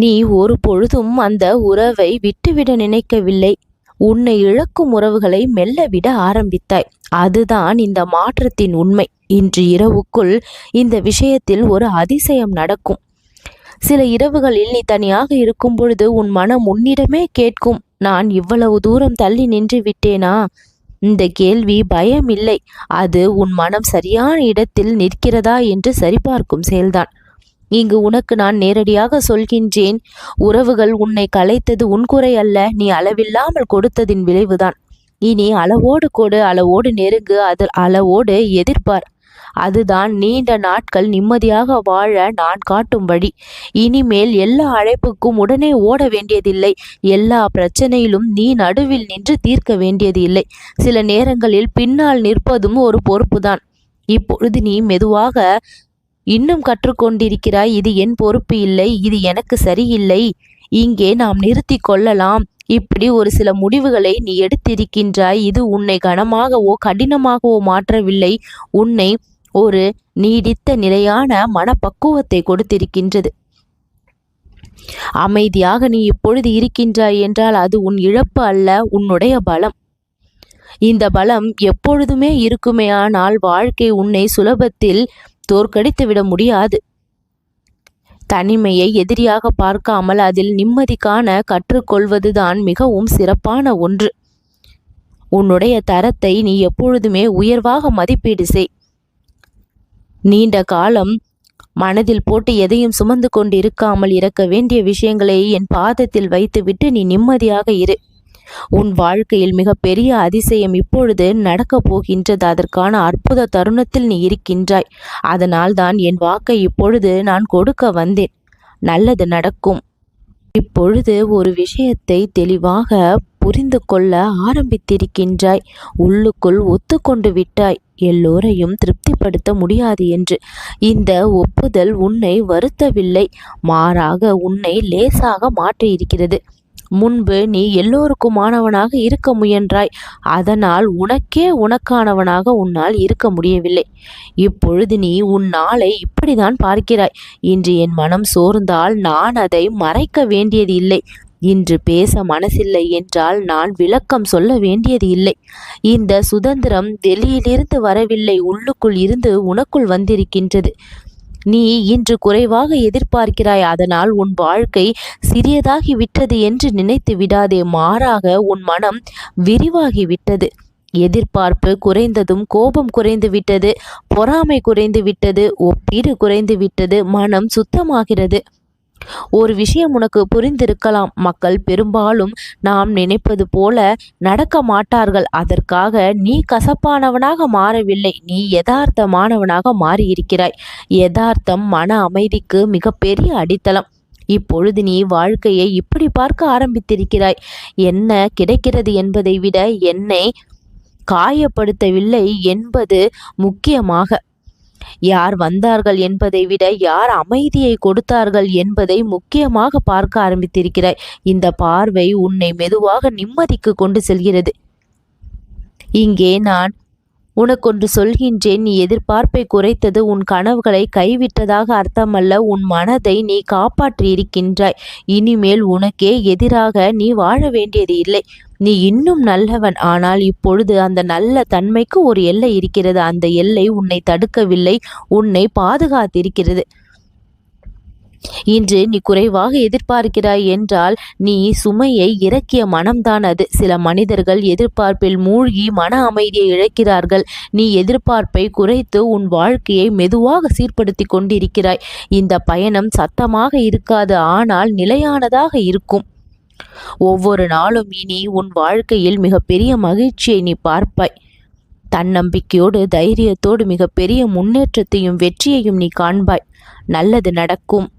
நீ ஒரு பொழுதும் அந்த உறவை விட்டுவிட நினைக்கவில்லை. உன்னை இழக்கும் உறவுகளை மெல்ல விட ஆரம்பித்தாய். அதுதான் இந்த மாற்றத்தின் உண்மை. இன்று இரவுக்குள் இந்த விஷயத்தில் ஒரு அதிசயம் நடக்கும். சில இரவுகளில் நீ தனியாக இருக்கும் பொழுது உன் மனம் உன்னிடமே கேட்கும். நான் இவ்வளவு தூரம் தள்ளி நின்று விட்டேனா? இந்த கேள்வி பயம் இல்லை அது உன் மனம் சரியான இடத்தில் நிற்கிறதா என்று சரிபார்க்கும் செயல்தான். இங்கு உனக்கு நான் நேரடியாக சொல்கின்றேன் உறவுகள் உன்னை கலைத்தது உன்குறை அல்ல நீ அளவில்லாமல் கொடுத்ததின் விளைவுதான். இனி அளவோடு கொடு அளவோடு நெருங்கு அது அளவோடு எதிர்பார். அதுதான் நீண்ட நாட்கள் நிம்மதியாக வாழ நான் காட்டும் வழி. இனிமேல் எல்லா அழைப்புக்கும் உடனே ஓட வேண்டியதில்லை. எல்லா பிரச்சனையிலும் நீ நடுவில் நின்று தீர்க்க வேண்டியது இல்லை சில நேரங்களில் பின்னால் நிற்பதும் ஒரு பொறுப்புதான். இப்பொழுது நீ மெதுவாக இன்னும் கற்றுக்கொண்டிருக்கிறாய். இது என் பொறுப்பு இல்லை. இது எனக்கு சரியில்லை. இங்கே நாம் நிறுத்தி கொள்ளலாம். இப்படி ஒரு சில முடிவுகளை நீ எடுத்திருக்கின்றாய். இது உன்னை கனமாகவோ கடினமாகவோ மாற்றவில்லை. உன்னை ஒரு நீடித்த நிலையான மனப்பக்குவத்தை கொடுத்திருக்கின்றது. அமைதியாக நீ இப்பொழுது இருக்கின்றாய் என்றால் அது உன் இழப்பு அல்ல உன்னுடைய பலம். இந்த பலம் எப்பொழுதுமே இருக்குமே ஆனால் வாழ்க்கை உன்னை சுலபத்தில் தோற்கடித்து விட முடியாது. தனிமையை எதிரியாக பார்க்காமல் அதில் நிம்மதி காண கற்றுக்கொள்வதுதான் மிகவும் சிறப்பான ஒன்று. உன்னுடைய தரத்தை நீ எப்பொழுதுமே உயர்வாக மதிப்பீடு செய். நீண்ட காலம் மனதில் போட்டு எதையும் சுமந்து கொண்டு இருக்காமல் இறக்க வேண்டிய விஷயங்களை என் பாதத்தில் வைத்துவிட்டு நீ நிம்மதியாக இரு. உன் வாழ்க்கையில் மிகப்பெரிய அதிசயம் இப்பொழுது நடக்கப் போகின்றது. அதற்கான அற்புத தருணத்தில் நீ இருக்கின்றாய். அதனால் தான் என் வாக்கை இப்பொழுது நான் கொடுக்க வந்தேன். நல்லது நடக்கும். இப்பொழுது ஒரு விஷயத்தை தெளிவாக புரிந்து கொள்ள ஆரம்பித்திருக்கின்றாய். உள்ளுக்குள் ஒத்துக்கொண்டு விட்டாய். எல்லோரையும் திருப்திப்படுத்த முடியாது என்று. இந்த ஒப்புதல் உன்னை வருத்தவில்லை. மாறாக உன்னை லேசாக மாற்றியிருக்கிறது. முன்பு நீ எல்லோருக்குமானவனாக இருக்க முயன்றாய். அதனால் உனக்கே உனக்கானவனாக உன்னால் இருக்க முடியவில்லை. இப்பொழுது நீ உன் நாளை இப்படிதான் பார்க்கிறாய். இன்று என் மனம் சோர்ந்தால் நான் அதை மறைக்க வேண்டியது இல்லை. இன்று பேச மனசில்லை என்றால் நான் விளக்கம் சொல்ல வேண்டியது இல்லை. இந்த சுதந்திரம் வெளியிலிருந்து வரவில்லை. உள்ளுக்குள் இருந்து உனக்குள் வந்திருக்கின்றது. நீ இன்று குறைவாக எதிர்பார்க்கிறாய். அதனால் உன் வாழ்க்கை சிறியதாகி விட்டது என்று நினைத்து விடாதே. மாறாக உன் மனம் விரிவாகி விட்டது. எதிர்பார்ப்பு குறைந்ததும் கோபம் குறைந்து விட்டது. பொறாமை குறைந்து விட்டது. ஒப்பீடு குறைந்து விட்டது. மனம் சுத்தமாகிறது. ஒரு விஷயம் உனக்கு புரிந்திருக்கலாம். மக்கள் பெரும்பாலும் நாம் நினைப்பது போல நடக்க மாட்டார்கள். அதற்காக நீ கசப்பானவனாக மாறவில்லை. நீ யதார்த்தமானவனாக மாறியிருக்கிறாய். யதார்த்தம் மன அமைதிக்கு மிகப்பெரிய அடித்தளம். இப்பொழுது நீ வாழ்க்கையை இப்படி பார்க்க ஆரம்பித்திருக்கிறாய். என்ன கிடைக்கிறது என்பதை விட என்னை காயப்படுத்தவில்லை என்பது முக்கியமாக யார் வந்தார்கள் என்பதை விட யார் அமைதியை கொடுத்தார்கள் என்பதை முக்கியமாக பார்க்க ஆரம்பித்திருக்கிறாய். இந்த பார்வை உன்னை மெதுவாக நிம்மதிக்கு கொண்டு செல்கிறது. இங்கே நான் உனக்கொன்று சொல்கின்றேன் நீ எதிர்பார்ப்பை குறைத்தது உன் கனவுகளை கைவிட்டதாக அர்த்தமல்ல உன் மனதை நீ காப்பாற்றியிருக்கின்றாய். இனிமேல் உனக்கே எதிராக நீ வாழ வேண்டியது இல்லை. நீ இன்னும் நல்லவன். ஆனால் இப்பொழுது அந்த நல்ல தன்மைக்கு ஒரு எல்லை இருக்கிறது. அந்த எல்லை உன்னை தடுக்கவில்லை. உன்னை பாதுகாத்திருக்கிறது. இன்று நீ குறைவாக எதிர்பார்க்கிறாய் என்றால் நீ சுமையை இறக்கிய மனம்தான் அது. சில மனிதர்கள் எதிர்பார்ப்பில் மூழ்கி மன அமைதியை இழக்கிறார்கள். நீ எதிர்பார்ப்பை குறைத்து உன் வாழ்க்கையை மெதுவாக சீர்படுத்தி கொண்டிருக்கிறாய். இந்த பயணம் சத்தமாக இருக்காது. ஆனால் நிலையானதாக இருக்கும். ஒவ்வொரு நாளும் இனி உன் வாழ்க்கையில் மிகப்பெரிய மகிழ்ச்சியை நீ பார்ப்பாய். தன்னம்பிக்கையோடு தைரியத்தோடு மிகப்பெரிய முன்னேற்றத்தையும் வெற்றியையும் நீ காண்பாய். நல்லது நடக்கும்.